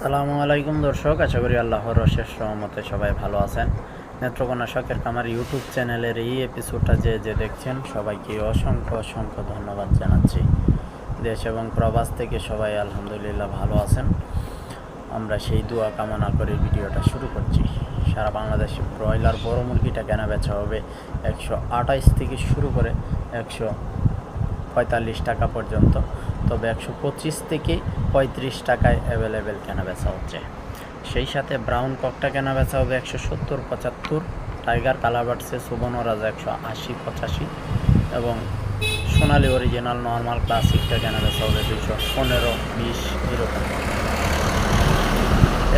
সালামু আলাইকুম দর্শক, আশা করি আল্লাহর অশেষ রহমতে সবাই ভালো আছেন। নেত্রকোনা শখের কামার ইউটিউব চ্যানেলের এই এপিসোডটা যে যে দেখছেন, সবাইকে অসংখ্য অসংখ্য ধন্যবাদ জানাচ্ছি। দেশ এবং প্রবাস থেকে সবাই আলহামদুলিল্লাহ ভালো আছেন। আমরা সেই দোয়া কামনা করে ভিডিওটা শুরু করছি। সারা বাংলাদেশে ব্রয়লার বড় মুরগিটা কেনা বেচা হবে একশো আঠাইশ থেকে শুরু করে একশো পঁয়তাল্লিশ টাকা পর্যন্ত। তবে একশো পঁচিশ থেকে পঁয়ত্রিশ টাকায় অ্যাভেলেবেল কেনা বেচা হচ্ছে। সেই সাথে ব্রাউন ককটা কেনা বেচা হবে একশো সত্তর, পঁচাত্তর টাইগার কালাবার্সে সুবর্ণরাজ একশো আশি, পঁচাশি এবং সোনালি অরিজিনাল নর্মাল ক্লাসিকটা কেনা বেচা হবে দুশো পনেরো, বিশ এরকম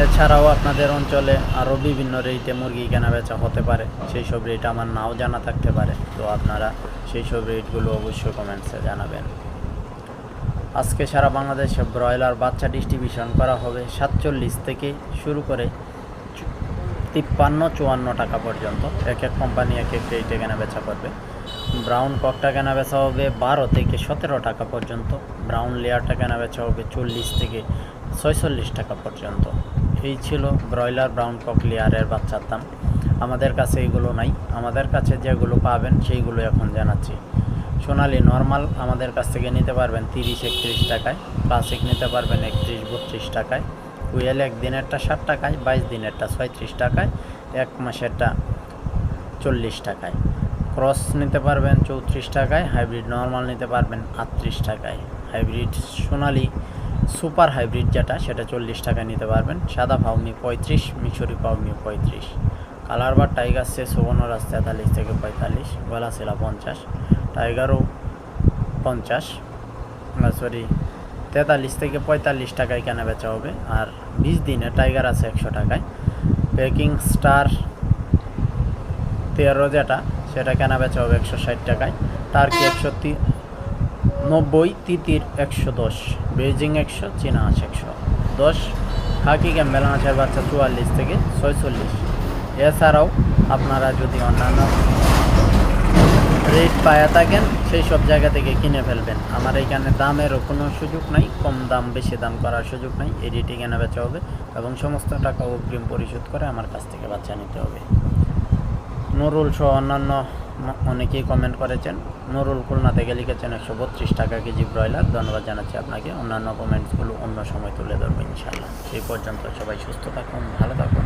এছাড়াও আপনাদের অঞ্চলে আরও বিভিন্ন রেটে মুরগি কেনা বেচা হতে পারে। সেই সব রেট আমার নাও জানা থাকতে পারে। তো আপনারা সেই সব রেটগুলো অবশ্যই কমেন্টসে জানাবেন। আজকে সারা বাংলাদেশে ব্রয়লার বাচ্চা ডিস্ট্রিবিউশন করা হবে সাতচল্লিশ থেকে শুরু করে তিপ্পান্ন, চুয়ান্ন টাকা পর্যন্ত। এক এক কোম্পানি এক এক রেটে কেনা বেচা করবে। ব্রাউন ককটা কেনা বেচা হবে বারো থেকে সতেরো টাকা পর্যন্ত। ব্রাউন লেয়ারটা কেনা বেচা হবে চল্লিশ থেকে ছয়চল্লিশ টাকা পর্যন্ত। এই ছিল ব্রয়লার ব্রাউন কক লেয়ারের বাচ্চার দাম। আমাদের কাছে এগুলো নাই। আমাদের কাছে যেগুলো পাবেন, সেইগুলো এখন জানাচ্ছি। সোনালি নর্মাল আমাদের কাছ থেকে নিতে পারবেন তিরিশ, একত্রিশ টাকায়। ক্লাসিক নিতে পারবেন একত্রিশ, বত্রিশ টাকায়। কুয়েল এক দিনেরটা ষাট টাকায়, বাইশ দিনেরটা ছয়ত্রিশ টাকায়। এক মাসেরটা চল্লিশ টাকায়। ক্রস নিতে পারবেন চৌত্রিশ টাকায় হাইব্রিড নর্মাল নিতে পারবেন আটত্রিশ টাকায়। হাইব্রিড সোনালি সুপার হাইব্রিড যেটা, সেটা চল্লিশ টাকায় নিতে পারবেন। সাদা ফাউমি পঁয়ত্রিশ, মিশরি ফাউমি পঁয়ত্রিশ। কালার বা টাইগার সে সুবর্ণরাজ তেতাল্লিশ থেকে পঁয়তাল্লিশ, গলা গলাশিলা পঞ্চাশ, টাইগারও পঞ্চাশ সরি তেতাল্লিশ থেকে পঁয়তাল্লিশ টাকায় কেনা বেচা হবে, আর বিশ দিনে টাইগার আছে একশো টাকায়। পেকিং স্টার তেরো যেটা, সেটা কেনা বেচা হবে একশো ষাট টাকায়। টার্কি একশো নব্বই, তিতির একশো দশ বেজিং একশো, চীনা আছে একশো দশ, হাকি ক্যাম্বেল মাছের বাচ্চা চুয়াল্লিশ থেকে ছয়চল্লিশ। এছাড়াও আপনারা যদি অন্যান্য রেট পায়া থাকেন, সেই সব জায়গা থেকে কিনে ফেলবেন। আমার এখানে দামেরও কোনো সুযোগ নাই, কম দাম, বেশি দাম করার সুযোগ নাই। এই রেটে কেনা বেচা হবে এবং সমস্ত টাকা অগ্রিম পরিশোধ করে আমার কাছ থেকে বাচ্চা নিতে হবে। নুরুল সহ অন্যান্য অনেকেই কমেন্ট করেছেন, নুরুল খুলনা থেকে লিখেছেন একশো বত্রিশ টাকা কেজি ব্রয়লার। ধন্যবাদ জানাচ্ছি আপনাকে। অন্যান্য কমেন্টসগুলো অন্য সময় তুলে ধরবো ইনশাল্লাহ সেই পর্যন্ত সবাই সুস্থ থাকুন, ভালো থাকুন।